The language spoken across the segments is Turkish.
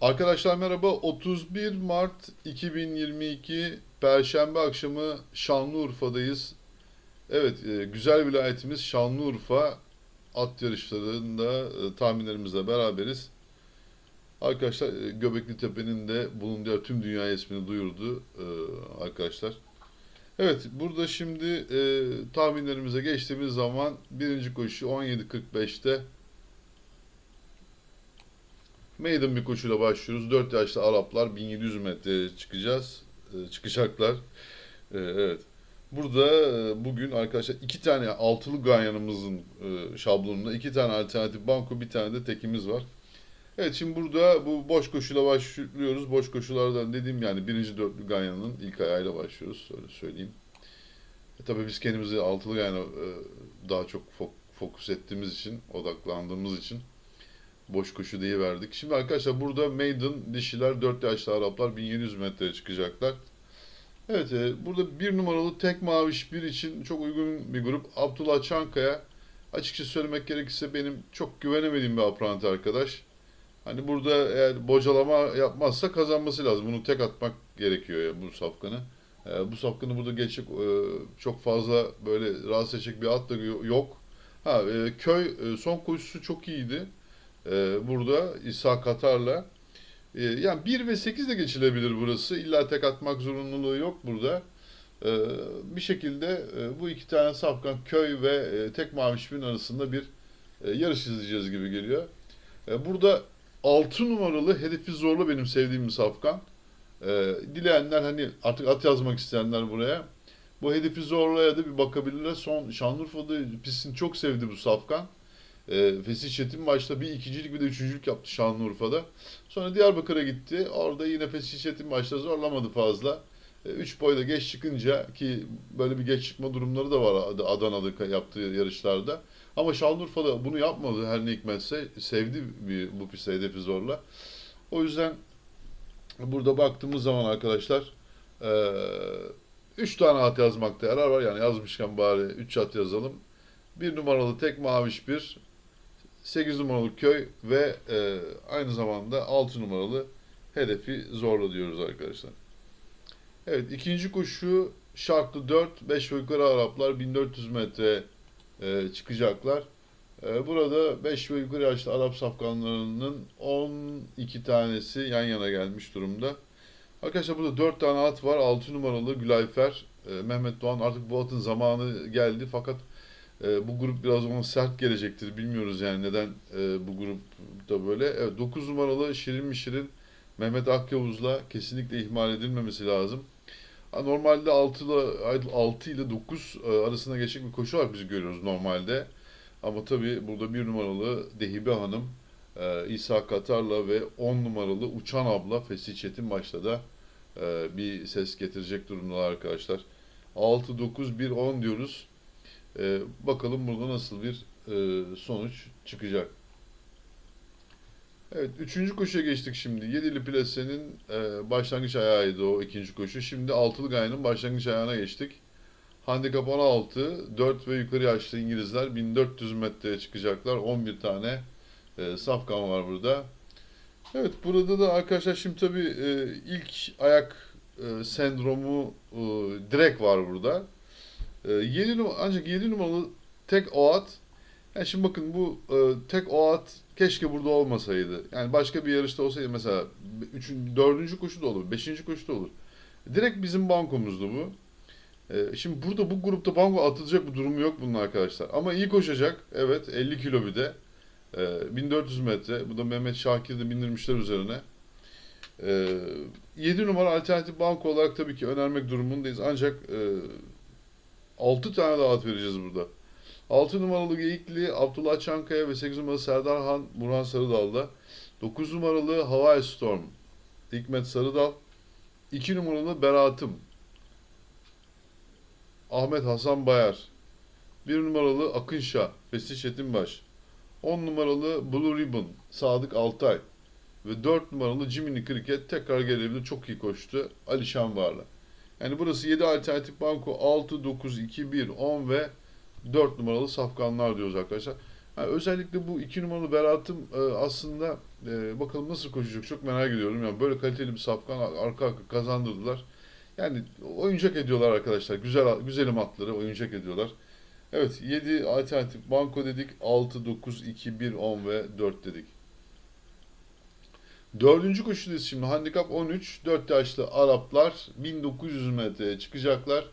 Arkadaşlar merhaba. 31 Mart 2022 Perşembe akşamı Şanlıurfa'dayız. Evet, e, güzel vilayetimiz Şanlıurfa at yarışlarında e, tahminlerimizle beraberiz. Arkadaşlar e, Göbekli Tepe'nin de bulunduğu tüm dünya ismini duyurdu arkadaşlar. Evet, burada şimdi tahminlerimize geçtiğimiz zaman birinci koşu 17.45'te Maiden bir koşuyla başlıyoruz. 4 yaşlı Araplar 1700 metreye çıkacağız. Ee, çıkacaklar. Ee, evet. Burada e, bugün arkadaşlar iki tane altılı ganyanımızın e, şablonunda iki tane alternatif banko bir tane de tekimiz var. Evet şimdi burada bu boş koşuyla başlıyoruz. Boş koşulardan dediğim yani birinci dörtlü ganyanın ilk ayağıyla başlıyoruz. Öyle söyleyeyim. E, tabii biz kendimizi altılı ganyana e, daha çok fok- fokus ettiğimiz için, odaklandığımız için boş koşu diye verdik. Şimdi arkadaşlar burada maiden dişiler 4 yaşlı Araplar 1700 metreye çıkacaklar. Evet e, burada bir numaralı tek maviş bir için çok uygun bir grup. Abdullah Çankaya açıkça söylemek gerekirse benim çok güvenemediğim bir apranti arkadaş. Hani burada eğer bocalama yapmazsa kazanması lazım. Bunu tek atmak gerekiyor ya bu safkanı. E, bu safkanı burada geçecek e, çok fazla böyle rahatsız edecek bir at da yok. Ha e, köy e, son koşusu çok iyiydi. Ee, burada İsa Katar'la. Ee, yani 1 ve 8 de geçilebilir burası. İlla tek atmak zorunluluğu yok burada. Ee, bir şekilde e, bu iki tane safkan köy ve e, tek mavişmin arasında bir e, yarış izleyeceğiz gibi geliyor. E, burada 6 numaralı hedefi zorlu benim sevdiğim bir safkan. E, dileyenler hani artık at yazmak isteyenler buraya. Bu hedefi zorlaya da bir bakabilirler. Son Şanlıurfa'da pistini çok sevdi bu safkan. E, Fesih Çetin başta bir ikincilik bir de üçüncülük yaptı Şanlıurfa'da. Sonra Diyarbakır'a gitti. Orada yine Fesih Çetin başta zorlamadı fazla. 3 boyda geç çıkınca ki böyle bir geç çıkma durumları da var Ad- Adana'da yaptığı yarışlarda. Ama Şanlıurfa'da bunu yapmadı her ne hikmetse. Sevdi bir, bu pistte hedefi zorla. O yüzden burada baktığımız zaman arkadaşlar 3 tane at yazmakta yarar var. Yani yazmışken bari 3 at yazalım. Bir numaralı tek maviş bir, 8 numaralı köy ve e, aynı zamanda 6 numaralı hedefi zorla diyoruz arkadaşlar. Evet ikinci koşu şartlı 4, 5 ve yukarı Araplar 1400 metre e, çıkacaklar. E, burada 5 ve yukarı yaşlı Arap safkanlarının 12 tanesi yan yana gelmiş durumda. Arkadaşlar burada 4 tane at var. 6 numaralı Gülayfer, e, Mehmet Doğan artık bu atın zamanı geldi fakat e, bu grup biraz ona sert gelecektir. Bilmiyoruz yani neden e, bu grupta böyle. Evet, 9 numaralı Şirin mi Şirin Mehmet Akyavuz'la kesinlikle ihmal edilmemesi lazım. Normalde 6 ile 6 ile 9 e, arasında geçecek bir koşu olarak biz görüyoruz normalde. Ama tabii burada bir numaralı Dehibe Hanım, e, İsa Katar'la ve 10 numaralı Uçan Abla Fesih Çetin başta da e, bir ses getirecek durumdalar arkadaşlar. 6, 9, 1, 10 diyoruz. Ee, bakalım burada nasıl bir e, sonuç çıkacak. Evet, üçüncü koşuya geçtik şimdi. Yedili Plase'nin e, başlangıç ayağıydı o ikinci koşu. Şimdi altılı gayanın başlangıç ayağına geçtik. Handikap 16, 4 ve yukarı yaşlı İngilizler 1400 metreye çıkacaklar. 11 tane e, safkan var burada. Evet, burada da arkadaşlar şimdi tabii e, ilk ayak e, sendromu e, direkt var burada. E, 7 numara, ancak 7 numaralı tek o at. Yani şimdi bakın bu e, tek o at keşke burada olmasaydı. Yani başka bir yarışta olsaydı mesela 3. 4. koşu da olur, 5. koşu da olur. Direkt bizim bankomuzdu bu. E, şimdi burada bu grupta banko atılacak bir durumu yok bunun arkadaşlar. Ama iyi koşacak. Evet 50 kilo bir de. E, 1400 metre. Bu da Mehmet Şakir'de bindirmişler üzerine. E, 7 numara alternatif banko olarak tabii ki önermek durumundayız. Ancak e, 6 tane daha at vereceğiz burada. 6 numaralı Geyikli, Abdullah Çankaya ve 8 numaralı Serdar Han, Burhan Sarıdal'da. 9 numaralı Hawaii Storm, Hikmet Sarıdal. 2 numaralı Beratım, Ahmet Hasan Bayar. 1 numaralı Akınşah, Fesih Çetinbaş. 10 numaralı Blue Ribbon, Sadık Altay. Ve 4 numaralı Jiminy Cricket tekrar gelebilir. Çok iyi koştu. Ali Şanvarlı. Yani burası 7 alternatif banko 6, 9, 2, 1, 10 ve 4 numaralı safkanlar diyoruz arkadaşlar. Ha, özellikle bu iki numaralı Berat'ım e, aslında e, bakalım nasıl koşacak çok merak ediyorum. Yani böyle kaliteli bir safkan arka arka kazandırdılar. Yani oyuncak ediyorlar arkadaşlar. Güzel güzelim atları oyuncak ediyorlar. Evet 7 alternatif banko dedik. 6, 9, 2, 1, 10 ve 4 dedik. Dördüncü koşudayız şimdi. Handikap 13. 4 yaşlı Araplar 1900 metreye çıkacaklar.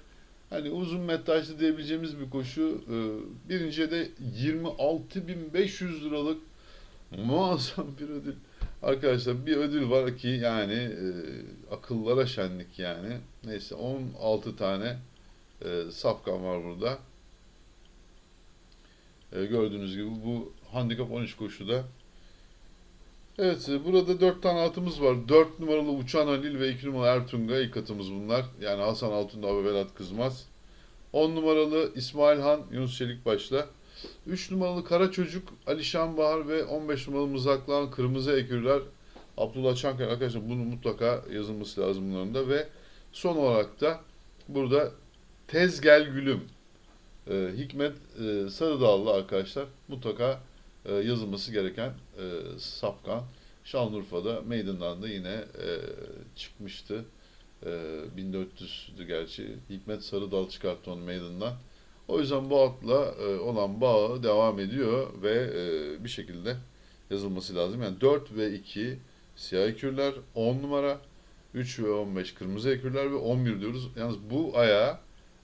Hani uzun metrajlı diyebileceğimiz bir koşu. Ee, Birinciye de 26.500 liralık muazzam bir ödül. Arkadaşlar bir ödül var ki yani e, akıllara şenlik yani. Neyse 16 tane e, safkan var burada. E, gördüğünüz gibi bu handikap 13 koşuda. Evet burada 4 tane atımız var. 4 numaralı Uçan Halil ve 2 numaralı Ertunga ilk atımız bunlar. Yani Hasan Altundağ ve Velat Kızmaz. 10 numaralı İsmail Han, Yunus Çelikbaş'la. 3 numaralı Kara Çocuk, Ali Şanbahar ve 15 numaralı Mızraklan Kırmızı Ekürler. Abdullah Çankaya arkadaşlar bunu mutlaka yazılması lazım bunların da ve son olarak da burada Tez Gel Gülüm e, Hikmet e, Sarıdağlı arkadaşlar mutlaka e, yazılması gereken e, Safkan. Şanlıurfa'da Maiden'dan da yine e, çıkmıştı. E, 1400'dü gerçi. Hikmet Sarıdal çıkarttı onu Maiden'dan. O yüzden bu atla e, olan bağı devam ediyor ve e, bir şekilde yazılması lazım. Yani 4 ve 2 siyah ekürler, 10 numara, 3 ve 15 kırmızı ekürler ve 11 diyoruz. Yalnız bu ayağa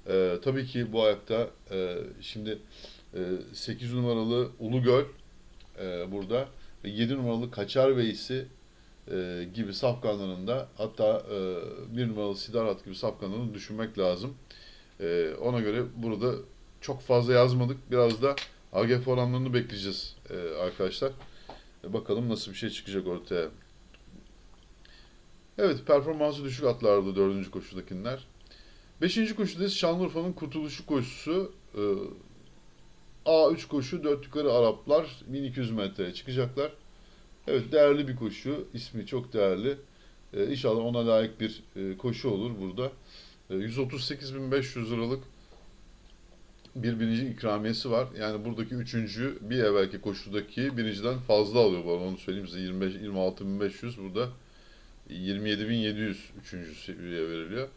e, tabii ki bu ayakta e, şimdi e, 8 numaralı Ulugöl e, burada ve 7 numaralı Kaçar Veysi e, gibi safkanlarında hatta e, 1 numaralı Sidarat gibi safkanlarını düşünmek lazım. E, ona göre burada çok fazla yazmadık. Biraz da AGF oranlarını bekleyeceğiz e, arkadaşlar. E, bakalım nasıl bir şey çıkacak ortaya. Evet performansı düşük atlardı dördüncü koşudakiler. Beşinci koşudayız. Şanlıurfa'nın kurtuluşu koşusu. E, A3 koşu 4 yukarı Araplar 1200 metreye çıkacaklar. Evet değerli bir koşu. İsmi çok değerli. E, inşallah ona layık bir e, koşu olur burada. E, 138.500 liralık bir birinci ikramiyesi var. Yani buradaki üçüncü bir evvelki koşudaki birinciden fazla alıyor arada. Onu söyleyeyim size 25 26.500 burada 27.700 üçüncü seviyeye veriliyor.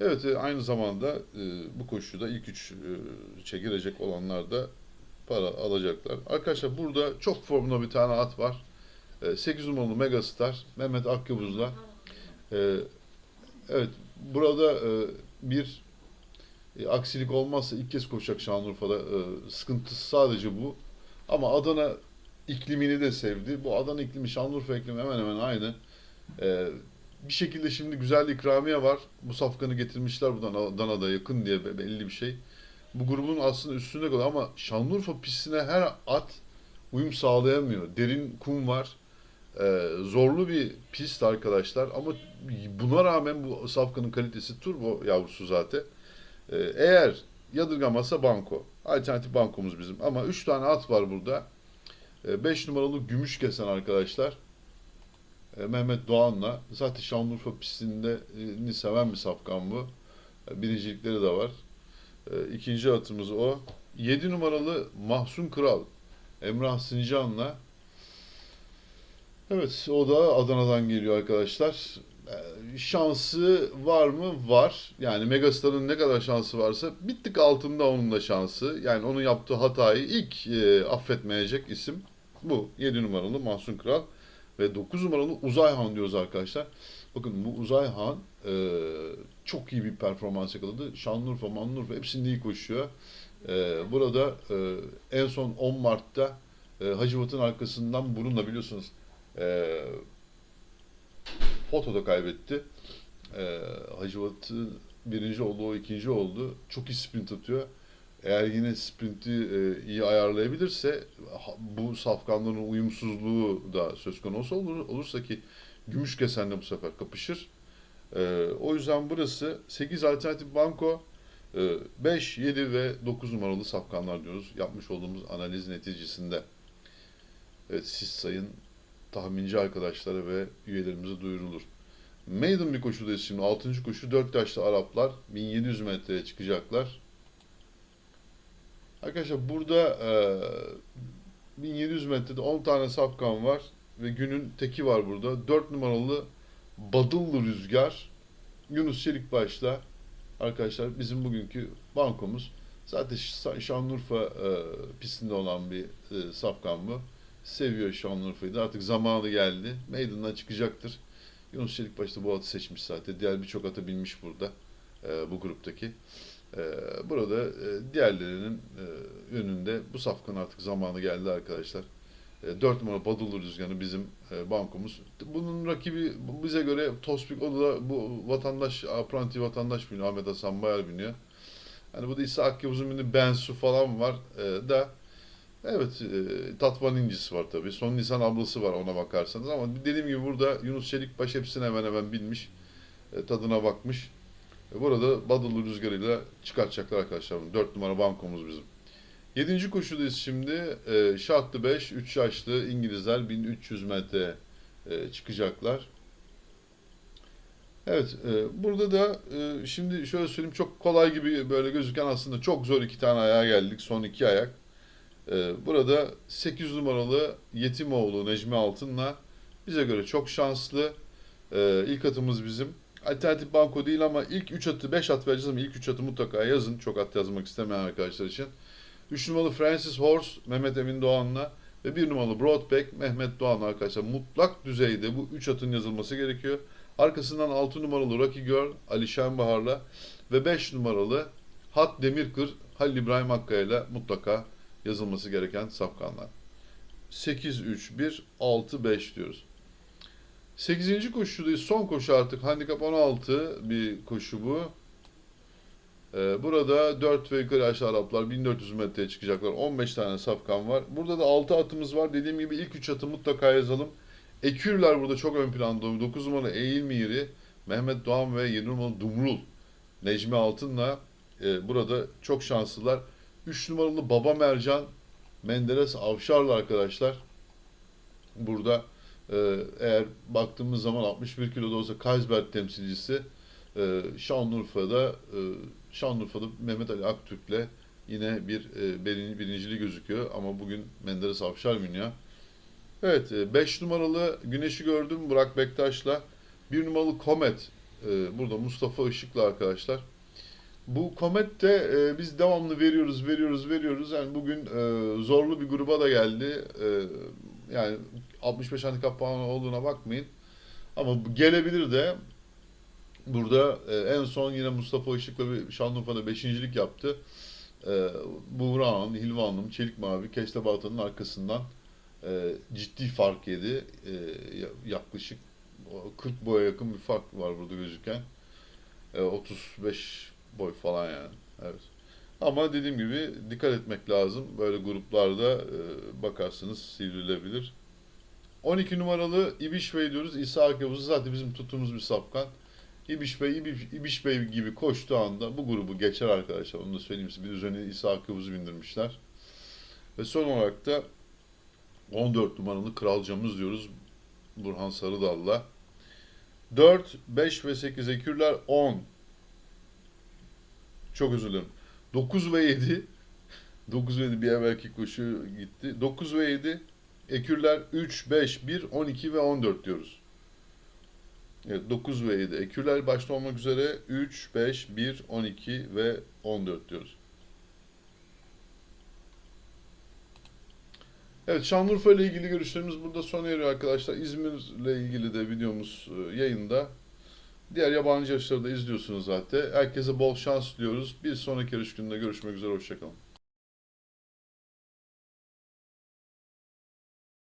Evet e, aynı zamanda e, bu koşuda ilk üç e, girecek olanlar da para alacaklar. Arkadaşlar burada çok formda bir tane at var. E, 8 numaralı Megastar Mehmet Akyavuz'la. E, evet burada bir aksilik olmazsa ilk kez koşacak Şanlıurfa'da. Sıkıntısı sadece bu. Ama Adana iklimini de sevdi. Bu Adana iklimi, Şanlıurfa iklimi hemen hemen aynı. Bir şekilde şimdi güzel ikramiye var. Bu safkanı getirmişler buradan Adana'da yakın diye be- belli bir şey. Bu grubun aslında üstünde kalıyor ama Şanlıurfa pistine her at uyum sağlayamıyor. Derin kum var. Ee, zorlu bir pist arkadaşlar ama buna rağmen bu safkanın kalitesi turbo yavrusu zaten. Ee, eğer yadırgamazsa banko. Alternatif bankomuz bizim. Ama 3 tane at var burada. 5 numaralı gümüş kesen arkadaşlar. Ee, Mehmet Doğan'la. Zaten Şanlıurfa pistinde e, ni seven bir safkan bu. Ee, Birincilikleri de var. Ee, İkinci atımız o. 7 numaralı Mahsun Kral. Emrah Sincan'la. Evet, o da Adana'dan geliyor arkadaşlar. Şansı var mı? Var. Yani Megastar'ın ne kadar şansı varsa bir tık altında onun da şansı. Yani onun yaptığı hatayı ilk e, affetmeyecek isim bu. 7 numaralı Mahsun Kral ve 9 numaralı Uzayhan diyoruz arkadaşlar. Bakın bu Uzayhan e, çok iyi bir performans yakaladı. Şanlıurfa, Manlıurfa hepsinde iyi koşuyor. E, burada e, en son 10 Mart'ta e, Hacivat'ın arkasından bununla biliyorsunuz e, fotoda kaybetti. E, Hacivat'ın birinci oldu, o ikinci oldu. Çok iyi sprint atıyor. Eğer yine sprinti e, iyi ayarlayabilirse bu safkanların uyumsuzluğu da söz konusu olur, olursa ki gümüş kesenle bu sefer kapışır. E, o yüzden burası 8 alternatif banko, e, 5, 7 ve 9 numaralı safkanlar diyoruz. Yapmış olduğumuz analiz neticesinde. Evet siz sayın tahminci arkadaşlara ve üyelerimize duyurulur. Maiden bir koşudayız şimdi. 6. koşu 4 yaşlı Araplar 1700 metreye çıkacaklar. Arkadaşlar burada e, 1700 metrede 10 tane safkan var ve günün teki var burada. 4 numaralı Badıllı Rüzgar Yunus Çelikbaş'la arkadaşlar bizim bugünkü bankomuz. Zaten Şanlıurfa e, pistinde olan bir e, safkan bu. Seviyor Şanlıurfa'yı da artık zamanı geldi. Meydanına çıkacaktır. Yunus Çelikbaş da bu atı seçmiş zaten. Diğer birçok atı bilmiş burada e, bu gruptaki. E, burada e, diğerlerinin e, önünde bu safkan artık zamanı geldi arkadaşlar. E, 4 numara Badulu Rüzgarı bizim e, bankomuz. Bunun rakibi bize göre Tospik o da bu vatandaş, apranti vatandaş biniyor. Ahmet Hasan Bayar biniyor. Hani bu da İsa Akyavuz'un birinde Bensu falan var e, da evet e, Tatvan incisi var tabii. Son Nisan ablası var ona bakarsanız ama dediğim gibi burada Yunus Çelikbaş hepsini hemen hemen bilmiş. e, tadına bakmış. E, burada Badulu rüzgarıyla çıkartacaklar arkadaşlar. 4 numara bankomuz bizim. 7. koşudayız şimdi. E, şartlı 5, 3 yaşlı İngilizler 1300 metre e, çıkacaklar. Evet, e, burada da e, şimdi şöyle söyleyeyim çok kolay gibi böyle gözüken aslında çok zor iki tane ayağa geldik. Son iki ayak. E, burada 8 numaralı Yetimoğlu Necmi Altın'la bize göre çok şanslı. E, ilk atımız bizim. Alternatif banko değil ama ilk 3 atı 5 at vereceğiz ama ilk 3 atı mutlaka yazın. Çok at yazmak istemeyen arkadaşlar için. 3 numaralı Francis Horse Mehmet Emin Doğan'la ve 1 numaralı Broadback Mehmet Doğan arkadaşlar. Mutlak düzeyde bu 3 atın yazılması gerekiyor. Arkasından 6 numaralı Rocky Girl Ali Şenbahar'la ve 5 numaralı Hat Demirkır Halil İbrahim Akkaya'yla mutlaka yazılması gereken safkanlar. 8-3-1 6-5 diyoruz. 8. koşudayız. Son koşu artık. Handikap 16 bir koşu bu. Ee, burada 4 ve yukarı aşağı Araplar 1400 metreye çıkacaklar. 15 tane safkan var. Burada da 6 atımız var. Dediğim gibi ilk 3 atı mutlaka yazalım. Ekürler burada çok ön planda. 9 numaralı Eğil Miri, Mehmet Doğan ve 7 numaralı Dumrul. Necmi Altın'la e, burada çok şanslılar. 3 numaralı Baba Mercan, Menderes Avşar'la arkadaşlar. Burada e, eğer baktığımız zaman 61 kiloda olsa Kaysberg temsilcisi e, Şanlıurfa'da e, Şanlıurfa'da Mehmet Ali Aktürk'le yine bir e, birinci, birinciliği gözüküyor ama bugün Menderes Avşar biniyor. Evet 5 numaralı Güneş'i gördüm Burak Bektaş'la. 1 numaralı Komet e, burada Mustafa Işık'la arkadaşlar. Bu Komet de e, biz devamlı veriyoruz, veriyoruz, veriyoruz. Yani bugün e, zorlu bir gruba da geldi. E, yani 65 handikap puanı olduğuna bakmayın. Ama gelebilir de burada e, en son yine Mustafa Işık'la bir Şanlıurfa'da beşincilik yaptı. E, Buğra Hanım, Hilva Hanım, Çelik Mavi, Keştebatı'nın arkasından e, ciddi fark yedi. E, ya- yaklaşık o 40 boya yakın bir fark var burada gözüken. E, 35 boy falan yani. Evet. Ama dediğim gibi dikkat etmek lazım. Böyle gruplarda e, bakarsınız sivrilebilir. 12 numaralı İbiş Bey diyoruz. İsa Akyavuz zaten bizim tuttuğumuz bir safkan. İbiş Bey, İbiş, İbiş Bey gibi koştuğu anda bu grubu geçer arkadaşlar. Onu da söyleyeyim size. Bir üzerine İsa Akyavuz'u bindirmişler. Ve son olarak da 14 numaralı kralcamız diyoruz. Burhan Sarıdal'la. 4, 5 ve 8 ekürler 10. Çok dilerim. 9 ve 7 9 ve 7 bir evvelki koşu gitti. 9 ve 7 ekürler 3, 5, 1, 12 ve 14 diyoruz. Evet 9 ve 7 ekürler başta olmak üzere 3, 5, 1, 12 ve 14 diyoruz. Evet Şanlıurfa ile ilgili görüşlerimiz burada sona eriyor arkadaşlar. İzmir ile ilgili de videomuz e, yayında. Diğer yabancı yarışları da izliyorsunuz zaten. Herkese bol şans diliyoruz. Bir sonraki yarış gününde görüşmek üzere. Hoşçakalın.